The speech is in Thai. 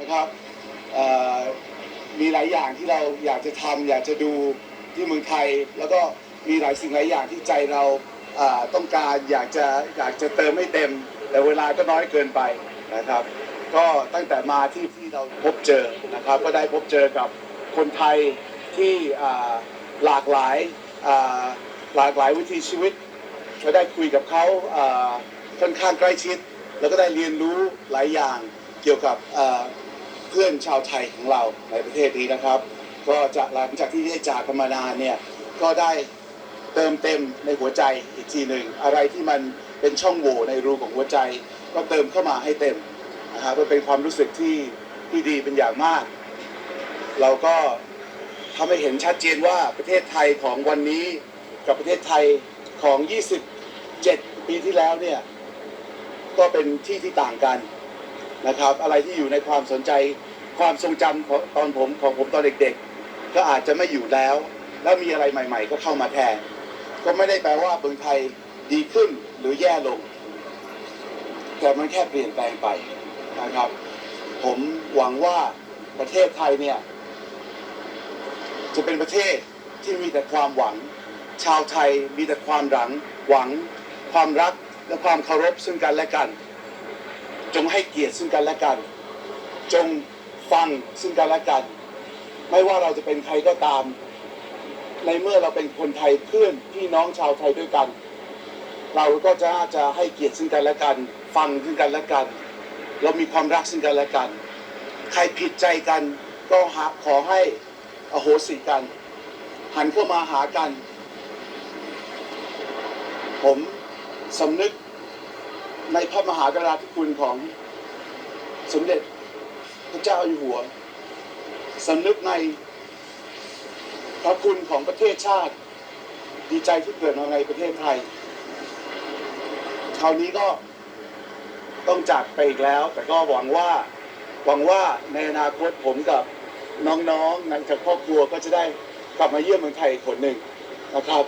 นะครับมีหลายอย่างที่เราอยากจะทำอยากจะดูที่เมืองไทย แล้วก็มีหลายสิ่งหลายอย่างที่ใจเราต้องการอยากจะอยากจะเติมให้เต็ม แต่เวลาก็น้อยเกินไปนะครับ ก็ตั้งแต่มาที่ที่เราพบเจอนะครับ ก็ได้พบเจอกับคนไทยที่หลากหลายหลากหลายวิถีชีวิตก็ได้คุยกับเขาค่อนข้างใกล้ชิด แล้วก็ได้เรียนรู้หลายอย่างเกี่ยวกับ เพื่อนชาวไทยของเราในประเทศนี้นะครับ ก็จะหลังจากที่ได้จากกันมานานเนี่ยก็ได้เติมเต็มในหัวใจอีกทีหนึ่งอะไรที่มันเป็นช่องโหว่ในรูของหัวใจ ก็เติมเข้ามาให้เต็มนะครับมันเป็นความรู้สึกที่ที่ดีเป็นอย่างมาก เราก็ทำให้เห็นชัดเจนว่าประเทศไทยของวันนี้กับประเทศไทยของ 27 ปีที่แล้วเนี่ยก็เป็นที่ที่ต่างกัน นะครับ อะไรที่อยู่ในความสนใจความทรงจำของตอนผมของผมตอนเด็กๆ ก็อาจจะไม่อยู่แล้ว แล้วมีอะไรใหม่ ๆ ก็เข้ามาแทน ก็ไม่ได้แปลว่าเมืองไทยดีขึ้นหรือแย่ลง แต่มันแค่เปลี่ยนแปลงไปนะครับ ผมหวังว่าประเทศไทยเนี่ย จะเป็นประเทศที่มีแต่ความหวัง ชาวไทยมีแต่ความหลังหวัง ความรักและความเคารพซึ่งกันและกัน จงให้เกียรติซึ่งกันและกัน จงฟังซึ่งกันและกัน ไม่ว่าเราจะเป็นใครก็ตาม ในเมื่อเราเป็นคนไทยเพื่อนพี่น้องชาวไทยด้วยกัน เราก็จะน่าจะให้เกียรติซึ่งกันและกัน ฟังซึ่งกันและกัน เรามีความรักซึ่งกันและกัน ใครผิดใจกันก็หาขอให้อโหสิกัน หันเข้ามาหากัน ผมสำนึก ในพระมหากราธิคุณของสมเด็จพระเจ้าอยู่หัวสำนึกในพระคุณของประเทศชาติ ดีใจที่เกิดมาในประเทศไทย คราวนี้ก็ต้องจากไปอีกแล้ว แต่ก็หวังว่าหวังว่าในอนาคตผมกับน้องๆในจากครอบครัวก็จะได้กลับมาเยี่ยมเมืองไทยอีกคนหนึ่งนะครับ